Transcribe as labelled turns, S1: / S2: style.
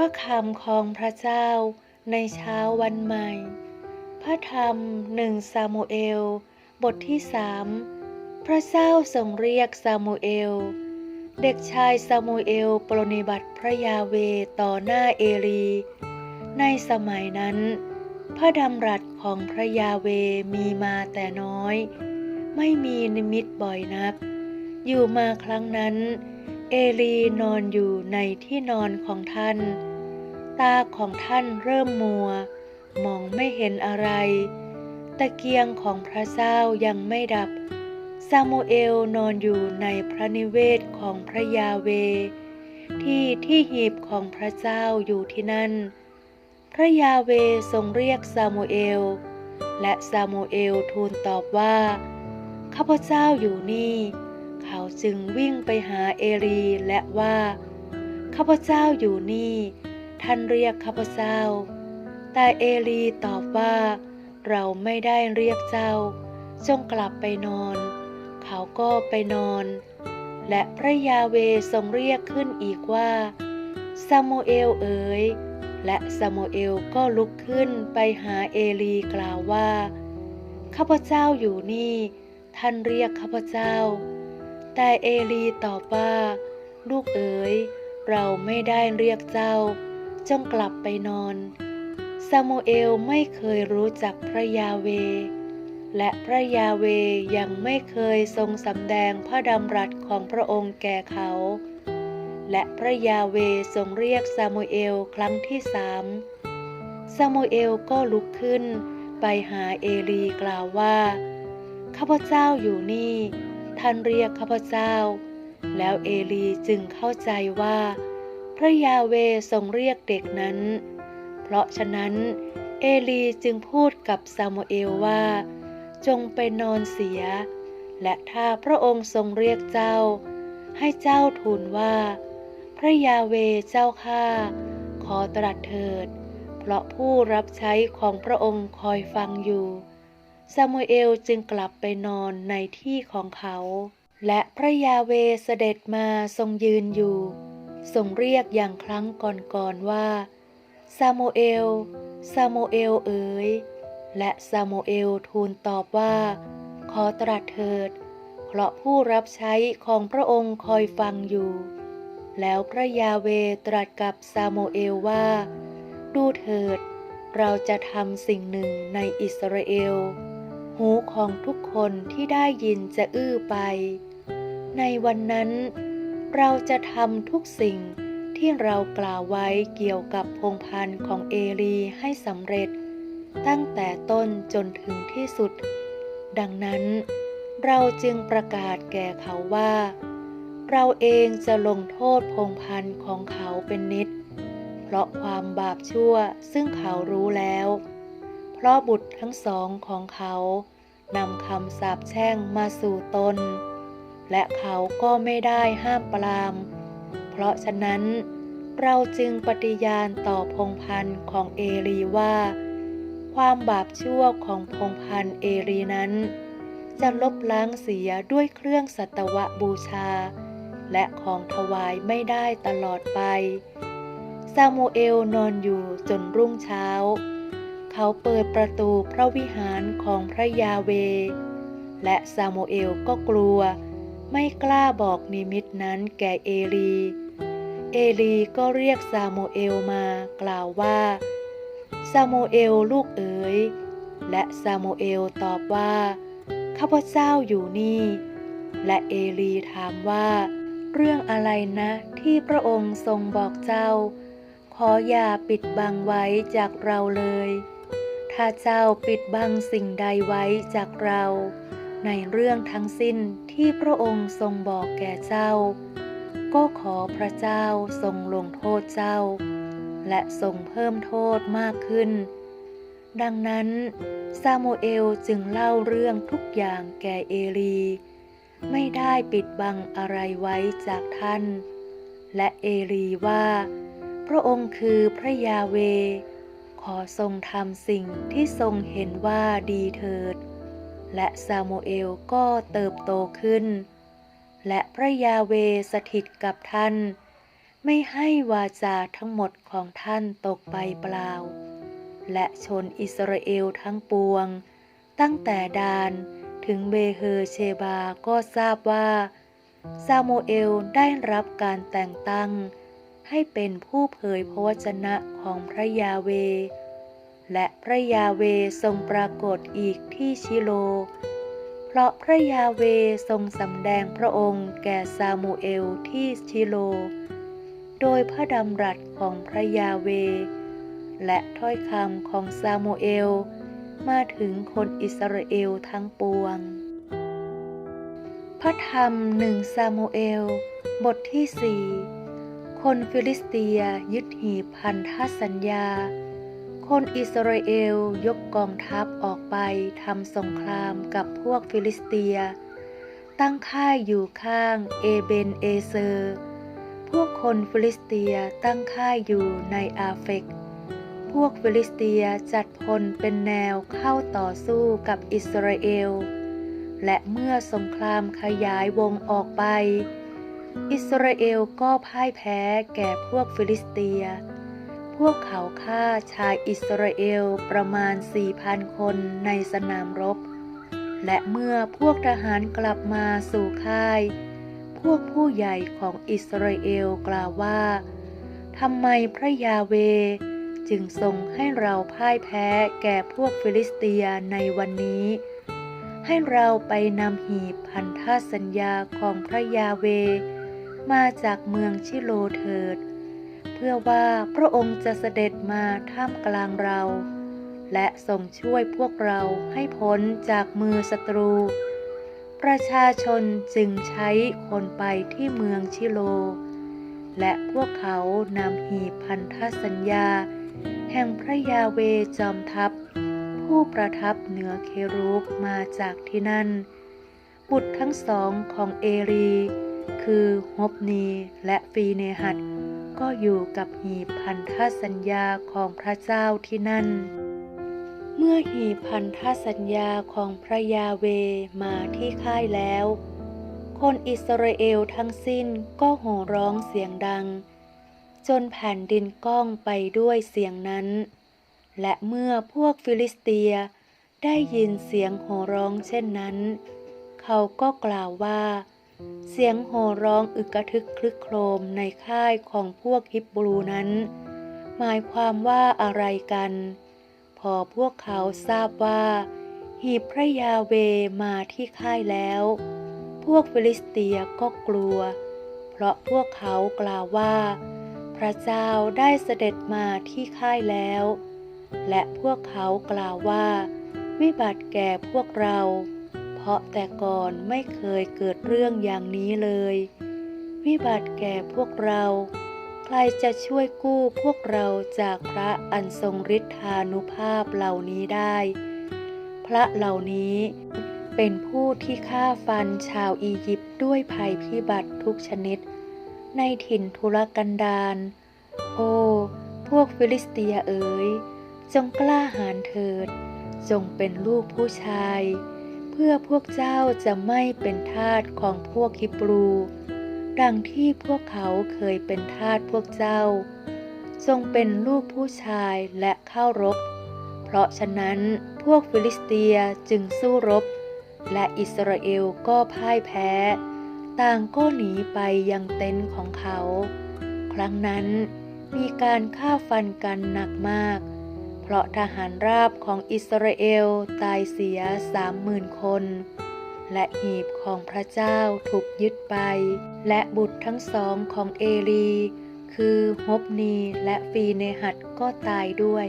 S1: ระคำของพระเจ้าในเช้าวันใหม่ พระธรรมหนึ่งซามูเอล บทที่สามพระเจ้าทรงเรียกซามูเอล เด็กชายซามูเอลปรนนิบัติพระยาเวต่อหน้าเอลี ในสมัยนั้น พระดำรัสของพระยาเวมีมาแต่น้อย ไม่มีนิมิตบ่อยนัก อยู่มาครั้งนั้น เอลีนอนอยู่ในที่นอนของท่าน ตาของท่านเริ่มมัว มองไม่เห็นอะไร ตะเกียงของพระเจ้ายังไม่ดับ ซามูเอลนอนอยู่ในพระนิเวศของพระยาเว ที่ที่หีบของพระเจ้าอยู่ที่นั่น พระยาเวทรงเรียกซามูเอล และซามูเอลทูลตอบว่า ข้าพเจ้าอยู่นี่ เขาจึงวิ่งไปหาเอลีและว่า ข้าพเจ้าอยู่นี่ ท่านเรียกข้าพเจ้า แต่เอลีตอบว่า เราไม่ได้เรียกเจ้า จงกลับไปนอน เขาก็ไปนอน และพระยาเวทรงเรียกขึ้นอีกว่าซามูเอลเอ๋ย และซามูเอลก็ลุกขึ้นไปหาเอลีกล่าวว่า ข้าพเจ้าอยู่นี่ ท่านเรียกข้าพเจ้า แต่เอลีตอบว่า ลูกเอ๋ย เราไม่ได้เรียกเจ้า จงกลับไปนอน ซามูเอลไม่เคยรู้จักพระยาเว และพระยาเวยังไม่เคยทรงสำแดงพระดำรัสของพระองค์แก่เขา และพระยาเวทรงเรียกซามูเอลครั้งที่สามซามูเอลก็ลุกขึ้นไปหาเอลีกล่าวว่า ข้าพเจ้าอยู่นี่ ท่านเรียกข้าพเจ้า แล้วเอลีจึงเข้าใจว่า พระยาเวทรงเรียกเด็กนั้น เพราะฉะนั้นเอลีจึงพูดกับซามูเอลว่า จงไปนอนเสีย และถ้าพระองค์ทรงเรียกเจ้า ให้เจ้าทูลว่า พระยาเวเจ้าข้าขอตรัสเถิด เพราะผู้รับใช้ของพระองค์คอยฟังอยู่ซามูเอลจึงกลับไปนอนในที่ของเขา และพระยาเวเสด็จมาทรงยืนอยู่ ทรงเรียกอย่างครั้งก่อนๆว่า ซาโมเอล ซาโมเอลเอ๋ย และซาโมเอลทูลตอบว่า ขอตรัสเถิด เพราะผู้รับใช้ของพระองค์คอยฟังอยู่ แล้วพระยาเวตรัสกับซาโมเอลว่า ดูเถิด เราจะทำสิ่งหนึ่งในอิสราเอล หูของทุกคนที่ได้ยินจะอื้อไป ในวันนั้น เราจะทำทุกสิ่งที่เรากล่าวไว้เกี่ยวกับพงพันธ์ของเอลีให้สำเร็จ ตั้งแต่ต้นจนถึงที่สุด ดังนั้น เราจึงประกาศแก่เขาว่า เราเองจะลงโทษพงพันธ์ของเขาเป็นนิด เพราะความบาปชั่วซึ่งเขารู้แล้ว เพราะบุตรทั้งสองของเขานำคำสาปแช่งมาสู่ตน และเขาก็ไม่ได้ห้ามปราม เพราะฉะนั้นเราจึงปฏิญาณต่อพงพันธ์ของเอลีว่า ความบาปชั่วของพงพันธ์เอลีนั้น จะลบล้างเสียด้วยเครื่องสัตวบูชา และของถวายไม่ได้ตลอดไป ซามูเอลนอนอยู่จนรุ่งเช้า เขาเปิดประตูพระวิหารของพระยาเว และซามูเอลก็กลัว ไม่กล้าบอกนิมิตนั้นแก่เอลี เอลีก็เรียกซาโมเอลมากล่าวว่า ซาโมเอลลูกเอ๋ย และซาโมเอลตอบว่า ข้าพเจ้าอยู่นี่ และเอลีถามว่า เรื่องอะไรนะที่พระองค์ทรงบอกเจ้า ขออย่าปิดบังไว้จากเราเลย ถ้าเจ้าปิดบังสิ่งใดไว้จากเรา ในเรื่องทั้งสิ้นที่พระองค์ทรงบอกแก่เจ้า ก็ขอพระเจ้าทรงลงโทษเจ้า และทรงเพิ่มโทษมากขึ้น ดังนั้นซามูเอลจึงเล่าเรื่องทุกอย่างแก่เอลี ไม่ได้ปิดบังอะไรไว้จากท่าน และเอลีว่า พระองค์คือพระยาเว ขอทรงทำสิ่งที่ทรงเห็นว่าดีเถิด และซามูเอลก็เติบโตขึ้น และพระยาเวสถิตกับท่าน ไม่ให้วาจาทั้งหมดของท่านตกไปเปล่า และชนอิสราเอลทั้งปวง ตั้งแต่ดานถึงเบเฮอเชบาก็ทราบว่าซาโมเอลได้รับการแต่งตั้ง ให้เป็นผู้เผยพระวจนะของพระยาเว และพระยาเวทรงปรากฏอีกที่ชิโล เพราะพระยาเวทรงสำแดงพระองค์แก่ซามูเอลที่ชิโล โดยพระดำรัสของพระยาเว และถ้อยคำของซามูเอล มาถึงคนอิสราเอลทั้งปวง พระธรรมหนึ่งซามูเอล บทที่สี่คนฟิลิสเตียยึดหีบพันธสัญญา คนอิสราเอลยกกองทัพออกไปทำสงครามกับพวกฟิลิสเตีย ตั้งค่ายอยู่ข้างเอเบนเอเซอร์ พวกคนฟิลิสเตียตั้งค่ายอยู่ในอาเฟก พวกฟิลิสเตียจัดพลเป็นแนวเข้าต่อสู้กับอิสราเอล และเมื่อสงครามขยายวงออกไป อิสราเอลก็พ่ายแพ้แก่พวกฟิลิสเตีย พวกเขาฆ่าชายอิสราเอลประมาณ 4,000 คนในสนามรบ และเมื่อพวกทหารกลับมาสู่ค่าย พวกผู้ใหญ่ของอิสราเอลกล่าวว่าทำไมพระยาเวจึงทรงให้เราพ่ายแพ้แก่พวกฟิลิสเตียในวันนี้ ให้เราไปนำหีบพันธสัญญาของพระยาเว มาจากเมืองชิโลเถิด พื่อว่าพระองค์จะเสด็จมาท่ามกลางเรา และทรงช่วยพวกเราให้พ้นจากมือศัตรู ประชาชนจึงใช้คนไปที่เมืองชิโล และพวกเขานำหีพันธสัญญา แห่งพระยาเวจอมทัพ ผู้ประทับเหนือเครูปมาจากที่นั่น บุตรทั้งสองของเอรี คือฮบนีและฟีเนหัด ก็อยู่กับหีบพันธสัญญาของพระเจ้าที่นั่น เมื่อหีบพันธสัญญาของพระยาเวมาที่ค่ายแล้ว คนอิสราเอลทั้งสิ้นก็โห่ร้องเสียงดัง จนแผ่นดินก้องไปด้วยเสียงนั้น และเมื่อพวกฟิลิสเตียได้ยินเสียงโห่ร้องเช่นนั้น เขาก็กล่าวว่า เสียงโห่ร้องอึกระทึกคลึกโครมในค่ายของพวกฮิบบรูนั้น หมายความว่าอะไรกัน พอพวกเขาทราบว่าหีบพระยาเวมาที่ค่ายแล้ว พวกฟิลิสเตียก็กลัว เพราะพวกเขากล่าวว่า พระเจ้าได้เสด็จมาที่ค่ายแล้ว และพวกเขากล่าวว่า วิบัติแก่พวกเรา ราะแต่ก่อนไม่เคยเกิดเรื่องอย่างนี้เลย วิบัติแก่พวกเรา ใครจะช่วยกู้พวกเราจากพระอันทรงฤทธานุภาพเหล่านี้ได้ พระเหล่านี้เป็นผู้ที่ฆ่าฟันชาวอียิปต์ด้วยภัยพิบัติทุกชนิด ในถิ่นทุรกันดาร โอ้ พวกฟิลิสเตียเอ๋ย จงกล้าหาญเถิด จงเป็นลูกผู้ชาย พื่อพวกเจ้าจะไม่เป็นทาสของพวกฮิบรู ดังที่พวกเขาเคยเป็นทาสพวกเจ้าจงเป็นลูกผู้ชายและเข้ารบ เพราะฉะนั้นพวกฟิลิสเตียจึงสู้รบ และอิสราเอลก็พ่ายแพ้ ต่างก็หนีไปยังเต็นท์ของเขา ครั้งนั้นมีการฆ่าฟันกันหนักมาก เพราะทหารราบของอิสราเอลตายเสียสามหมื่นคน และหีบของพระเจ้าถูกยึดไป และบุตรทั้งสองของเอลี คือฮบนีและฟีเนหัดก็ตายด้วย